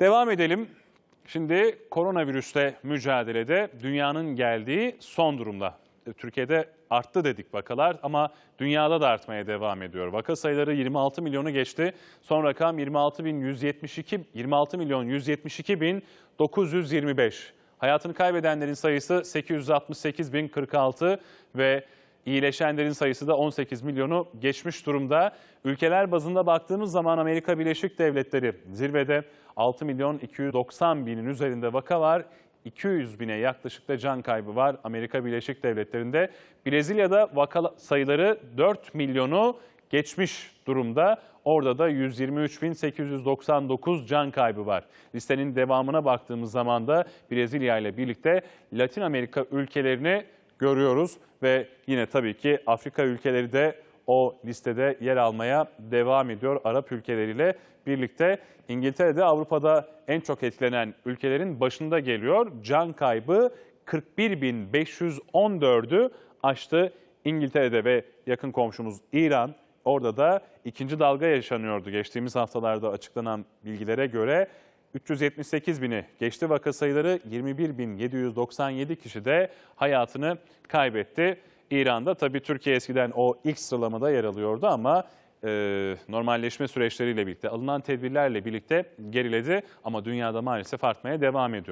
Devam edelim. Şimdi koronavirüsle mücadelede dünyanın geldiği son durumda. E, Türkiye'de arttı dedik vakalar ama dünyada da artmaya devam ediyor. Vaka sayıları 26 milyonu geçti. Son rakam 26 bin 172 26 milyon 172 bin 925. Hayatını kaybedenlerin sayısı 868 bin 46 ve İyileşenlerin sayısı da 18 milyonu geçmiş durumda. Ülkeler bazında baktığımız zaman Amerika Birleşik Devletleri zirvede 6 milyon 290 binin üzerinde vaka var. 200 bine yaklaşık da can kaybı var Amerika Birleşik Devletleri'nde. Brezilya'da vaka sayıları 4 milyonu geçmiş durumda. Orada da 123.899 can kaybı var. Listenin devamına baktığımız zaman da Brezilya ile birlikte Latin Amerika ülkelerini görüyoruz ve yine tabii ki Afrika ülkeleri de o listede yer almaya devam ediyor Arap ülkeleriyle birlikte. İngiltere'de Avrupa'da en çok etkilenen ülkelerin başında geliyor. Can kaybı 41.514'ü aştı İngiltere'de ve yakın komşumuz İran. Orada da ikinci dalga yaşanıyordu. Geçtiğimiz haftalarda açıklanan bilgilere göre 378 bini geçti vaka sayıları 21.797 kişi de hayatını kaybetti. İran'da tabii Türkiye eskiden o ilk sıralamada yer alıyordu ama e, normalleşme süreçleriyle birlikte alınan tedbirlerle birlikte geriledi ama dünyada maalesef artmaya devam ediyor.